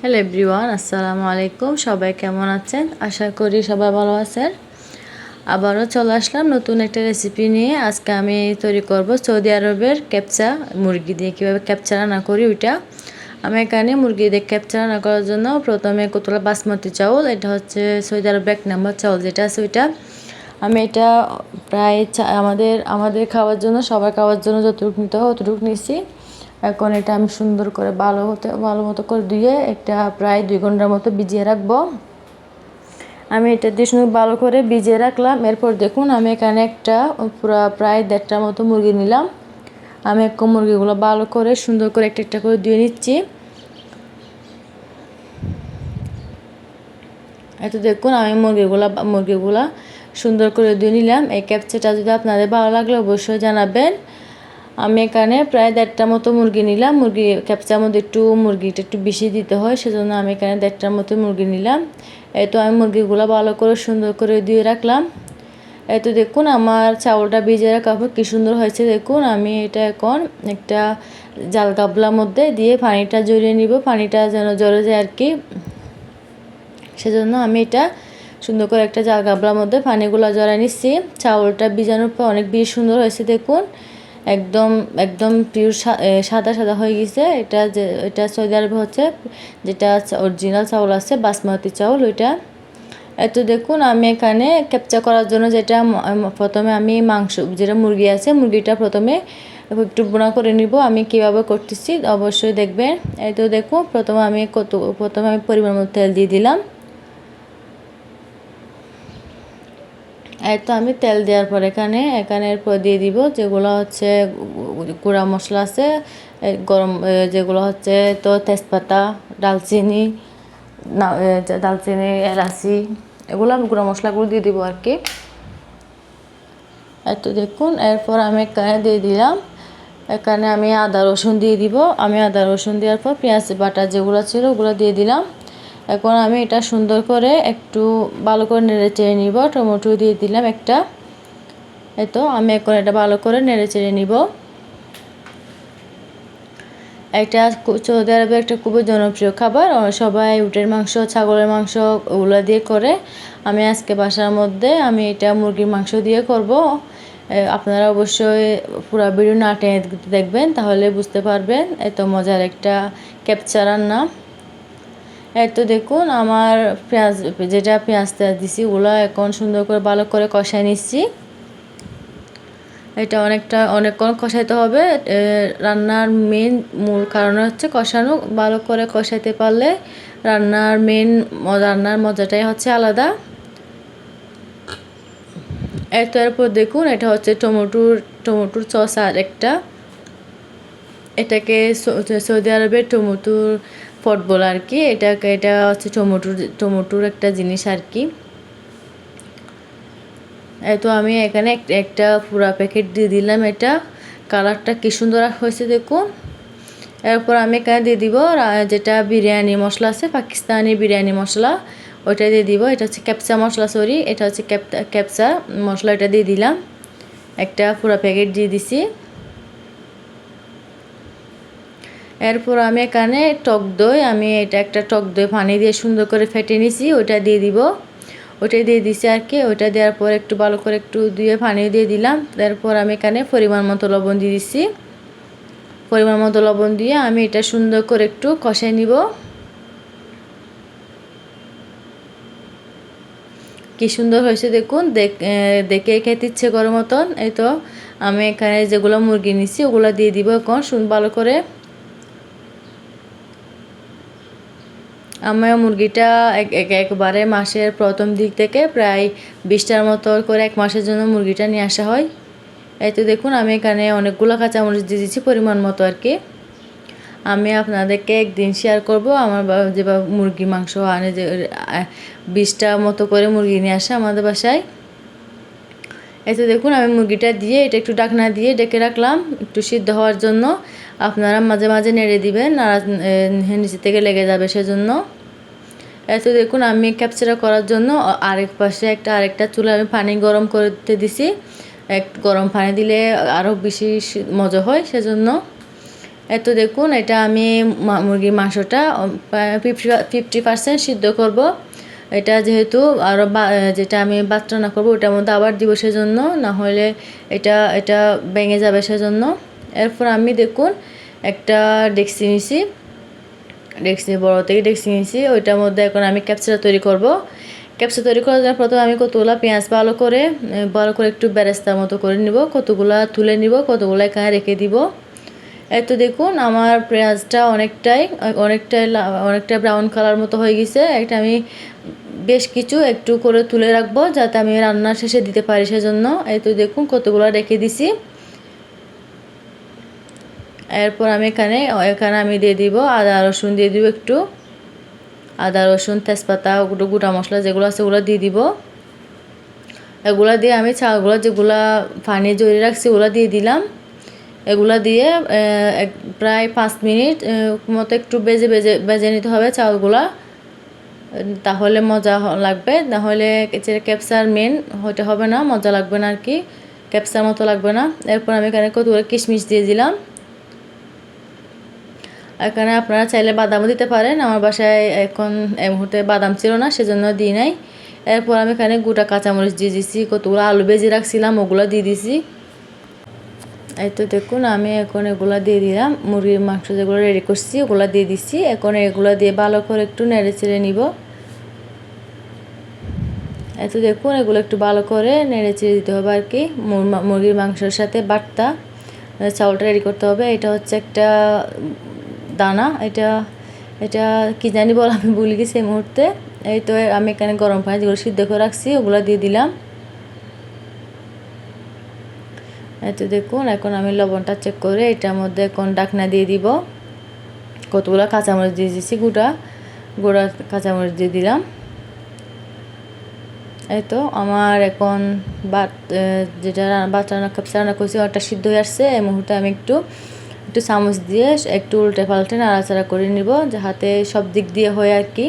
Hello everyone আসসালামু আলাইকুম। সবাই কেমন আছেন? আশা করি সবাই ভালো আছেন। আবারও চলে আসলাম নতুন একটা রেসিপি নিয়ে। আজকে আমি তৈরি করব সৌদি আরবের ক্যাপচা মুরগি দিয়ে। কীভাবে ক্যাপচা রান্না করি ওইটা? আমি এখানে মুরগি দিয়ে ক্যাপচা রান্না করার জন্য প্রথমে কতলা বাসমতি চাউল, এটা হচ্ছে সৌদি আরব এক নাম্বার চাউল যেটা আছে ওইটা। আমি এটা প্রায় আমাদের আমাদের খাওয়ার জন্য, সবার খাওয়ার জন্য যতটুকু নিতে হয় অতটুকু নিচ্ছি এখন এটা আমি সুন্দর করে ভালো হতে, ভালো মতো করে ধুয়ে একটা প্রায় দুই ঘণ্টার মতো ভিজিয়ে রাখব। আমি এটা দিয়ে সুন্দর ভালো করে ভিজিয়ে রাখলাম। এরপর দেখুন, আমি এখানে একটা পুরো প্রায় দেড়টার মতো মুরগি নিলাম। আমি এক মুরগিগুলো ভালো করে সুন্দর করে একটা একটা করে ধুয়ে নিচ্ছি। এত দেখুন, আমি মুরগিগুলা মুরগিগুলা সুন্দর করে ধুয়ে নিলাম। এই ক্যাপচাটা যদি আপনাদের ভালো লাগলে অবশ্যই জানাবেন। আমি এখানে প্রায় দেড়টার মতো মুরগি নিলাম। মুরগি ক্যাপচার মধ্যে একটু মুরগিটা একটু বেশি দিতে হয়, সেজন্য আমি এখানে দেড়টার মতো মুরগি নিলাম। এই তো আমি মুরগিগুলো ভালো করে সুন্দর করে দিয়ে রাখলাম। এই তো দেখুন, আমার চাউলটা ভিজে রাখা কি সুন্দর হয়েছে দেখুন, আমি এটা এখন একটা জাল গাবলার মধ্যে দিয়ে পানিটা জড়িয়ে নিব। পানিটা যেন জড়ে যায় আর কি। সেজন্য আমি এটা সুন্দর করে একটা জাল গাবলার মধ্যে পানিগুলো জড়াই নিচ্ছি। চাউলটা ভিজানোর পর অনেক বেশি সুন্দর হয়েছে দেখুন। একদম একদম পিওর সাদা সাদা হয়ে গেছে। এটা যে, এটা সৌদি আরবে হচ্ছে, যেটা অরিজিনাল চাউল আছে, বাসমতি চাউল ওইটা। এত দেখুন, আমি এখানে ক্যাপচা করার জন্য যেটা প্রথমে আমি মাংস, যেটা মুরগি আছে, মুরগিটা প্রথমে একটু বোনা করে নিব। আমি কীভাবে করতেছি, অবশ্যই দেখবেন। এই তো দেখুন, প্রথমে আমি কত, প্রথমে আমি পরিমাণ মতো তেল দিয়ে দিলাম। তো আমি তেল দেওয়ার পর এখানে এখানে এরপর দিয়ে দিব যেগুলো হচ্ছে গুঁড়া মশলা আছে গরম যেগুলো হচ্ছে তো তেজপাতা, ডালচিনি ডালচিনি, এলাচি, এগুলো আমি গুঁড়া মশলাগুলো দিয়ে দিব আর কি। এই তো দেখুন, এরপর আমি এখানে দিয়ে দিলাম, এখানে আমি আদা রসুন দিয়ে দিব। আমি আদা রসুন দেওয়ার পর পেঁয়াজ বাটা যেগুলো ছিল ওগুলো দিয়ে দিলাম। এখন আমি এটা সুন্দর করে একটু ভালো করে নেড়ে চেড়ে নিব। টমেটো দিয়ে দিলাম একটা। এই তো, আমি এখন এটা ভালো করে নেড়ে চেড়ে নিব। এটা সৌদি আরবে একটা খুবই জনপ্রিয় খাবার। সবাই উটের মাংস, ছাগলের মাংস ওগুলো দিয়ে করে। আমি আজকে বাসার মধ্যে আমি এটা মুরগির মাংস দিয়ে করব। আপনারা অবশ্যই পুরো ভিডিও না টেনে দেখবেন, তাহলে বুঝতে পারবেন। এত মজার একটা ক্যাপচার রান্না এই তো দেখুন, আমার পেঁয়াজ, যেটা পেঁয়াজটা দিছি, ওগুলো এখন সুন্দর করে ভালো করে কষাই নিচ্ছি। এটা অনেকটা, অনেকক্ষণ কষাইতে হবে। রান্নার মেন মূল কারণ হচ্ছে কষানো, ভালো করে কষাইতে পারলে রান্নার মেন রান্নার মজাটাই হচ্ছে আলাদা। এর তো এরপর দেখুন, এটা হচ্ছে টমেটোর টমেটোর সস আর একটা এটাকে সৌদি আরবের টমেটোর ফট বলে আর কি, এটা এটা হচ্ছে টমেটোর টমেটোর একটা জিনিস আর কি। তো আমি এখানে একটা পুরা প্যাকেট দিয়ে দিলাম এটা। কালারটা কী সুন্দর হয়েছে দেখুন। এরপর আমি এখানে দিয়ে দিব যেটা বিরিয়ানি মশলা আছে, পাকিস্তানি বিরিয়ানি মশলা, ওইটা দিয়ে দিব। এটা হচ্ছে ক্যাপসা মশলা সরি এটা হচ্ছে ক্যাপসা মশলা এটা দিয়ে দিলাম। একটা পুরা প্যাকেট দিয়ে দিছি। এরপর আমি এখানে টক দই, আমি এটা একটা টক দই পানি দিয়ে সুন্দর করে ফেটে নিছি, ওইটা দিয়ে দিব। ওইটাই দিয়ে দিছি আর কি, ওইটা দেওয়ার পর একটু ভালো করে একটু দিয়ে পানি দিয়ে দিলাম। তারপর আমি এখানে পরিমাণ মতো লবণ দিয়ে দিছি। পরিমাণ মতো লবণ দিয়ে আমি এটা সুন্দর করে একটু কষাই নিব। কি সুন্দর হয়েছে দেখুন, দেখে খেতে ইচ্ছে করার মতন। এই তো, আমি এখানে যেগুলো মুরগি নিছি, ওগুলো দিয়ে দিব এখন ভালো করে। আমার মুরগিটা এক একবারে মাসের প্রথম দিক থেকে প্রায় বিশটার মতো করে এক মাসের জন্য মুরগিটা নিয়ে আসা হয়। এই তো দেখুন, আমি এখানে অনেকগুলো কাঁচামরিচ দিয়ে দিচ্ছি পরিমাণ মতো আর কি। আমি আপনাদেরকে একদিন শেয়ার করব, আমার যেভাবে মুরগি মাংস আনে যে বিশটা মতো করে মুরগি নিয়ে আসে আমাদের বাসায়। এতে দেখুন, আমি মুরগিটা দিয়ে এটা একটু ডাকনা দিয়ে ডেকে রাখলাম, একটু সিদ্ধ হওয়ার জন্য। আপনারা মাঝে মাঝে নেড়ে দিবেন নাড়া নিচে থেকে লেগে যাবে সেজন্য। এত দেখুন, আমি ক্যাপচারা করার জন্য আরেক পাশে একটা, আরেকটা চুলা আমি পানি গরম করতে দিছি। এক, গরম পানি দিলে আরও বেশি মজা হয় সেজন্য। এত দেখুন, এটা আমি মুরগির মাংসটা ফিফটি ফিফটি পার্সেন্ট সিদ্ধ করব। এটা যেহেতু আরও যেটা আমি বাচ্চা রান্না করব, ওটার মধ্যে আবার দিব সেজন্য না হলে এটা এটা ভেঙে যাবে সেজন্য। এরপর আমি দেখুন একটা ডেক্সি নিছি। ডেক্সি, বড় থেকে ডেক্সি নিয়েছি ওইটার মধ্যে এখন আমি ক্যাপচার তৈরি করব। ক্যাপচার তৈরি করার জন্য প্রথমে আমি কতগুলো পেঁয়াজ ভালো করে ভালো করে একটু বেরেস্তার মতো করে নিব। কতগুলা তুলে নিব, কতগুলো এখানে রেখে দিব। তো দেখুন, আমার পেঁয়াজটা অনেকটাই অনেকটাই অনেকটা ব্রাউন কালার মতো হয়ে গেছে। একটা আমি বেশ কিছু একটু করে তুলে রাখব যাতে আমি রান্নার শেষে দিতে পারি সেজন্য। এই তো দেখুন, কতগুলো রেখে দিছি। এরপর আমি এখানে এখানে আমি দিয়ে দিব আদা, রসুন দিয়ে দিব একটু। আদা, রসুন, তেজপাতা ওগুলো গোটা মশলা যেগুলো আছে ওগুলো দিয়ে দিব। এগুলা দিয়ে আমি চালগুলো যেগুলা পানি জড়িয়ে রাখছি ওগুলো দিয়ে দিলাম। এগুলা দিয়ে প্রায় পাঁচ মিনিট মতো একটু বেজে বেজে বেজে নিতে হবে চালগুলা তাহলে মজা লাগবে। নাহলে ক্যাপসার মেন হইতে হবে না, মজা লাগবে না আর কি। ক্যাপসার মতো লাগবে না। এরপর আমি এখানে কতগুলো কিশমিশ দিয়ে দিলাম। এখানে আপনারা চাইলে বাদামও দিতে পারেন। আমার বাসায় এখন এই মুহূর্তে বাদাম ছিল না, সেজন্য দিই নাই। এরপর আমি এখানে গোটা কাঁচামরিচ দিয়ে দিছি, কতগুলো আলু ভেজে রাখছিলাম, ওগুলো দিয়ে দিছি। এই তো দেখুন আমি এখন এগুলো দিয়ে দিলাম। মুরগির মাংস যেগুলো রেডি করছি ওগুলো দিয়ে দিচ্ছি এখন এগুলো দিয়ে ভালো করে একটু নেড়ে চেড়ে নিব। এই তো দেখুন এগুলো একটু ভালো করে নেড়ে চেড়ে দিতে হবে আর কি। মুরগির মাংসের সাথে বাটটা আহ, চাউলটা রেডি করতে হবে। এটা হচ্ছে একটা দানা। এটা এটা কি জানি বল আমি ভুলে গেছি এই মুহূর্তে। এই তো আমি এখানে গরম পানি যেগুলো সিদ্ধ করে রাখছি ওগুলো দিয়ে দিলাম। এই তো দেখুন, এখন আমি লবণটা চেক করে এটার মধ্যে এখন ডাকনা দিয়ে দিব। কতগুলো কাঁচামরিচ দিয়ে দিয়েছি গোটা, গোড়া কাঁচামরিচ দিয়ে দিলাম। এই তো আমার এখন বাত যেটা ভাত রান্না, কাপসা রান্না করছি, ওটা সিদ্ধ হয়ে আসছে। এই মুহূর্তে আমি একটু একটু চামচ দিয়ে একটু উল্টে পাল্টে নাড়াচাড়া করে নিব যাতে সব দিক দিয়ে হয় আর কি।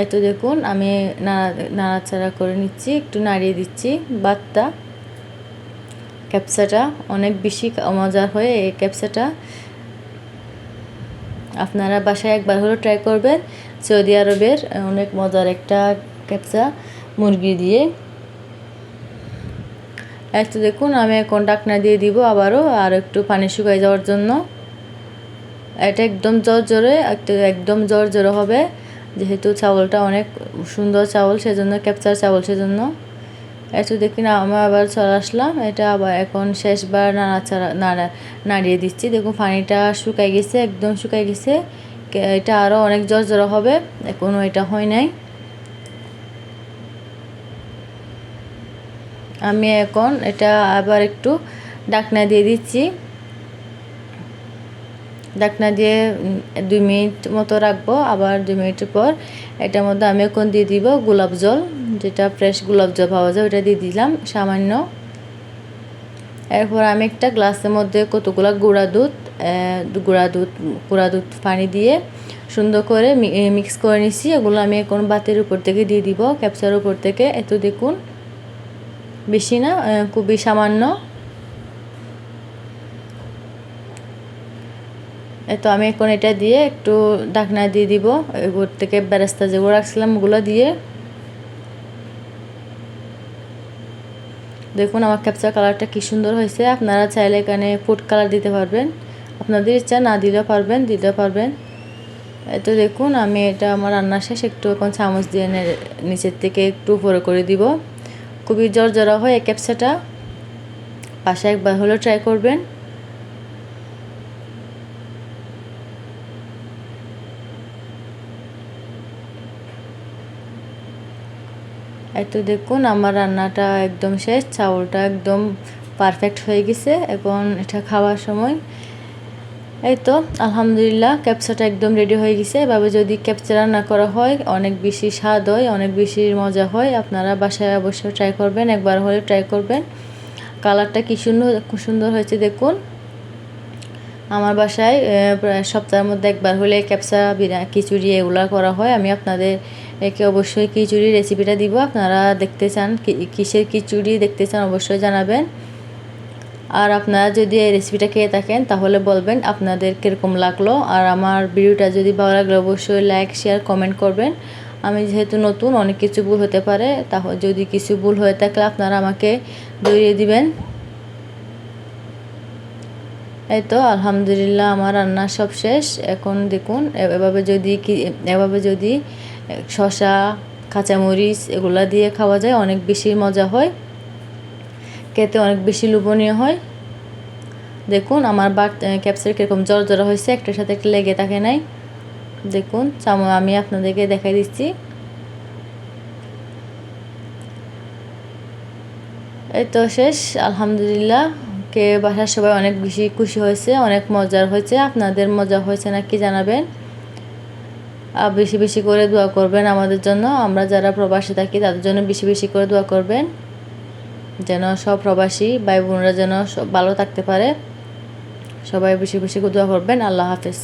এই তো দেখুন, আমি নাড়া, নাড়াচাড়া করে নিচ্ছি, একটু নাড়িয়ে দিচ্ছি ভাতটা। ক্যাপসাটা অনেক বেশি মজার হয় এই ক্যাপসাটা আপনারা বাসায় একবার হলেও ট্রাই করবেন। সৌদি আরবের অনেক মজার একটা ক্যাপসা মুরগি দিয়ে। একটু দেখুন, আমি এখন ডাকনা দিয়ে দিব আবারও, আর একটু পানি শুকাই যাওয়ার জন্য। এটা একদম জোর জোরে একদম জোর জোরে হবে। যেহেতু চাউলটা অনেক সুন্দর চাউল, সেজন্য ক্যাপচার চাউল, সেজন্য। একটু দেখি না আমি আবার চলে আসলাম। এটা আবার এখন শেষবার নাড়াচাড়া নাড়া নাড়িয়ে দিচ্ছি। দেখুন, পানিটা শুকাই গেছে, একদম শুকাই গেছে। এটা আরও অনেক জোর জোর হবে। এখনও এটা হয় নাই। আমি এখন এটা আবার একটু ডাকনা দিয়ে দিচ্ছি। ডাকনা দিয়ে দুই মিনিট মতো রাখব। আবার দুই মিনিটের পর এটার মধ্যে আমি এখন দিয়ে দিব গোলাপ জল। যেটা ফ্রেশ গোলাপ জল পাওয়া যায় ওটা দিয়ে দিলাম, সামান্য। এরপর আমি একটা গ্লাসের মধ্যে কতগুলো গুঁড়া দুধ গুঁড়া দুধ গুঁড়া দুধ পানি দিয়ে সুন্দর করে মিক্স করে নিছি। এগুলো আমি এখন বাতের উপর থেকে দিয়ে দিব ক্যাপচার উপর থেকে। এত দেখুন, বেশি না খুবই সামান্য। এই তো আমি এখন এটা দিয়ে একটু ঢাকনা দিয়ে দিব এগুলোর থেকে বেরেস্তা যেগুলো রাখছিলাম ওগুলো দিয়ে। দেখুন আমার ক্যাপচার কালারটা কি সুন্দর হয়েছে। আপনারা চাইলে এখানে ফুড কালার দিতে পারবেন। আপনাদের ইচ্ছা না দিলেও পারবেন দিতে পারবেন। তো দেখুন, আমি এটা আমার রান্না শেষ, একটু এখন চামচ দিয়ে নিচের থেকে একটু উপরে করে দিব। খুবই জর্জরা হয় এই ক্যাপচাটা পাশে একবার হলেও ট্রাই করবেন। এই তো দেখুন, আমার রান্নাটা একদম শেষ, চাউলটা একদম পারফেক্ট হয়ে গেছে। এখন এটা খাওয়ার সময়। এই তো, আলহামদুলিল্লাহ ক্যাপচাটা একদম রেডি হয়ে গেছে। এভাবে যদি ক্যাপচা রান্না করা হয়, অনেক বেশি স্বাদ হয়, অনেক বেশি মজা হয়। আপনারা বাসায় অবশ্যই ট্রাই করবেন, একবার হলে ট্রাই করবেন। কালারটা কি সুন্দর সুন্দর হয়েছে, দেখুন। আমার বাসায় প্রায় সপ্তাহের মধ্যে একবার হলে ক্যাপসা বিরা খিচুড়ি এগুলো করা হয়। আমি আপনাদের একে অবশ্যই খিচুড়ি রেসিপিটা দিব। আপনারা দেখতে চান কিসের খিচুড়ি দেখতে চান অবশ্যই জানাবেন। আর আপনারা যদি এই রেসিপিটা খেয়ে থাকেন, তাহলে বলবেন আপনাদের কীরকম লাগল। আর আমার ভিডিওটা যদি ভালো লাগলে, অবশ্যই লাইক শেয়ার কমেন্ট করবেন। আমি যেহেতু নতুন, অনেক কিছু ভুল হতে পারে। তাহলে যদি কিছু ভুল হয়ে থাকলে আপনারা আমাকে দৌড়িয়ে দিবেন। এই তো, আলহামদুলিল্লাহ, আমার রান্না সব শেষ। এখন দেখুন এভাবে যদি কি, এভাবে যদি শশা কাঁচামরিচ এগুলা দিয়ে খাওয়া যায়। অনেক বেশি মজা হয়। খেতে অনেক বেশি লোভনীয় হয়। দেখুন, আমার বাট ক্যাপসের কীরকম জ্বর জ্বর হয়েছে। একটার সাথে একটা লেগে থাকে নাই। দেখুন চাম আমি আপনাদেরকে দেখাই দিচ্ছি। এই তো শেষ। আলহামদুলিল্লাহ। কে বাসার সবাই অনেক বেশি খুশি হয়েছে, অনেক মজার হয়েছে। আপনাদের মজা হয়েছে নাকি জানাবেন। আর বেশি বেশি করে দোয়া করবেন আমাদের জন্য। আমরা যারা প্রবাসী থাকি, তাদের জন্য বেশি বেশি করে দোয়া করবেন। যেন সব প্রবাসী ভাই বোনরা যেন ভালো থাকতে পারে। সবাই বেশি বেশি করে দোয়া করবেন। আল্লাহ হাফেজ।